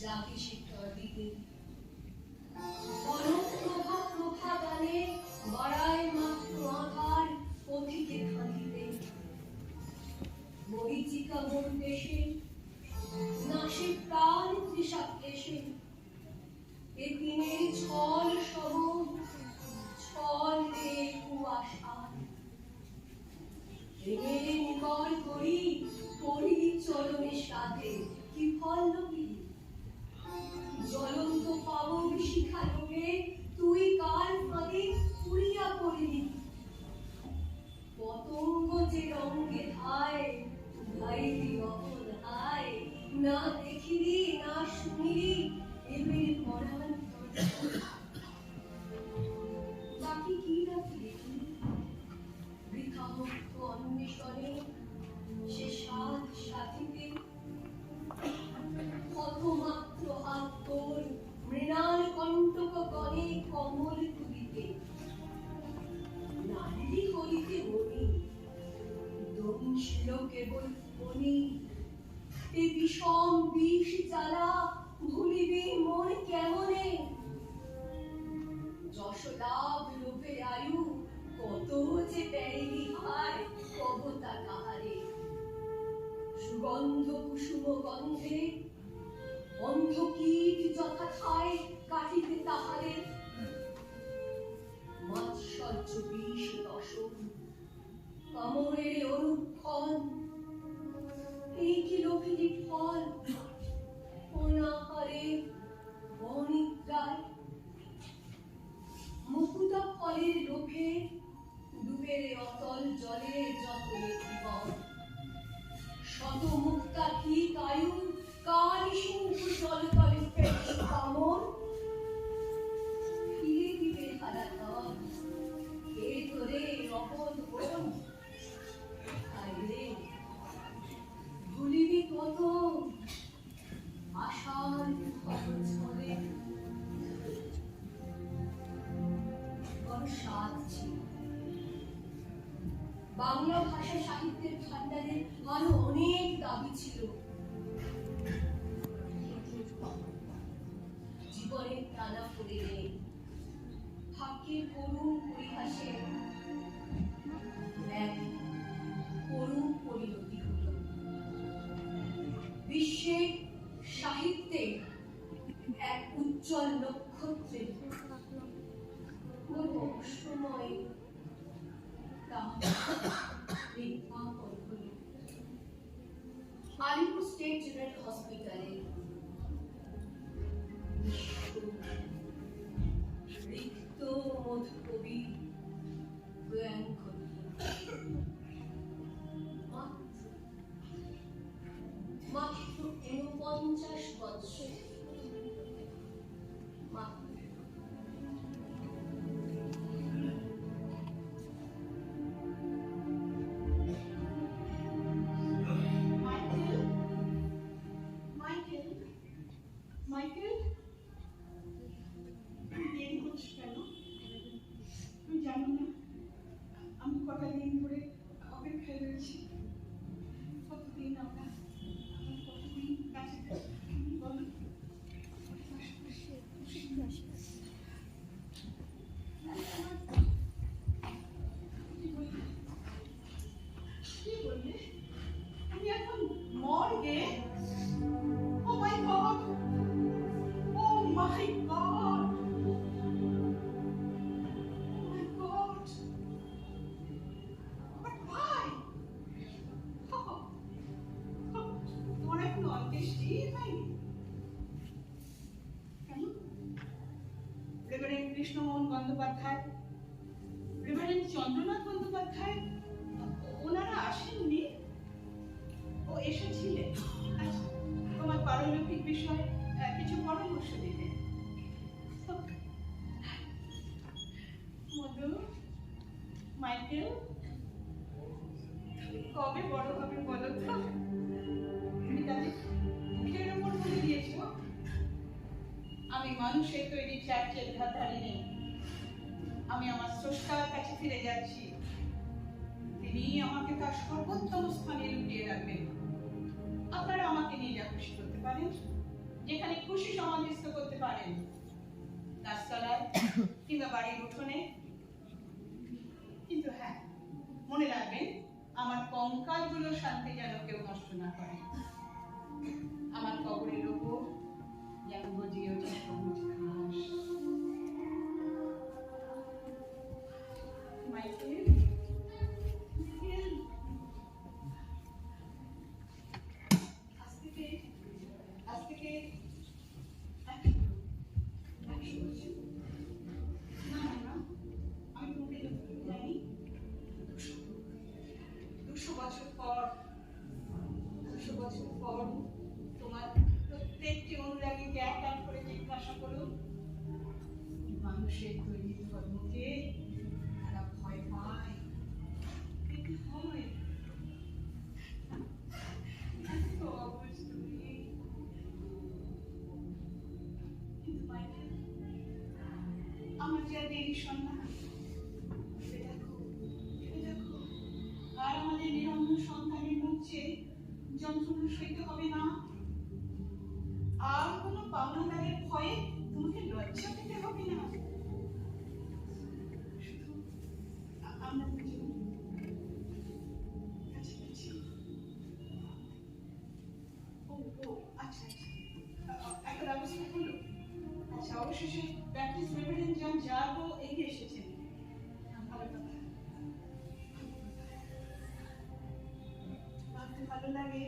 যাকে শিক্ষা দিতে। করি করি চরণে সাথে কি ফল নবী জ্বলন্ত পাবন শিখা লোকে তুই কার ফাঁদে পুড়িয়া পড়িলি। পতঙ্গ যে রঙ্গে দংশিল কেবল মনি। এ বিষম বিষ জ্বালা ভুলিবে মন কেমনে? যশলাভ লোভে আয়ু কত যে ব্যয়নি হায় কবতা কাহারে? সুগন্ধ কুসুম গন্ধে অন্ধ কীট যথা খায় কাটিতে তাহারে? মাৎসর্য বিষ দশম কামড়ের অনুক্ষণ এই কি লোভিনী ফল? অনাহারে অনিদ্রায়? মুকুতা ফলের লোভে ডুবের অতল জলে যত স্বাদ বাংলা ভাষা সাহিত্যের ভান্ডারে আরও অনেক দাবি ছিল। জীবনের পড়ে নেই ভাগ্যের করুণ পরিহাসে এক করুণ পরিণতি হল। বিশ্বের সাহিত্যে এক উজ্জ্বল নক্ষত্রের কোনো অসময় Alipore state general Krishnamohan Bandyopadhyay, reverend Chandranath Bandyopadhyay, ওনারা আসেননি, ও এসেছিলেন। আচ্ছা তোমার পারলৌকিক বিষয়ে কিছু পরামর্শ দিতে মধু, মাইকেল, কবে বড় হবে বলো তো? আমি মানুষের তৈরি চার্চের ধাধারিনি আমি আমার স্রষ্টার কাছে ফিরে যাচ্ছি। তিনি আমাকে তার সর্বোত্তম স্থানে লুকিয়ে রাখবেন। আপনারা আমাকে নিয়ে যা খুশি করতে পারেন যেখানে খুশি সমাধিস্থ করতে পারেন। গাছতলায় কিংবা বাড়ির উঠোনে। কিন্তু হ্যাঁ মনে রাখবেন আমার কঙ্কালগুলো শান্তি যেন কেউ নষ্ট না করে। আমার কবরের I'm holding do your just. আমার যা দেরি দেখো আর আমাদের নিরঞ্জন সন্তানের মধ্যে যন্ত্রণা সইতে হবে না। আর কোনো পাওনাদারের ভয়ে তোমাকে লজ্জা পেতে অবশেষে ব্যাপটিস্ট রেভারেন্ড জন জার্গো এগিয়ে এসেছেন। ভালো লাগে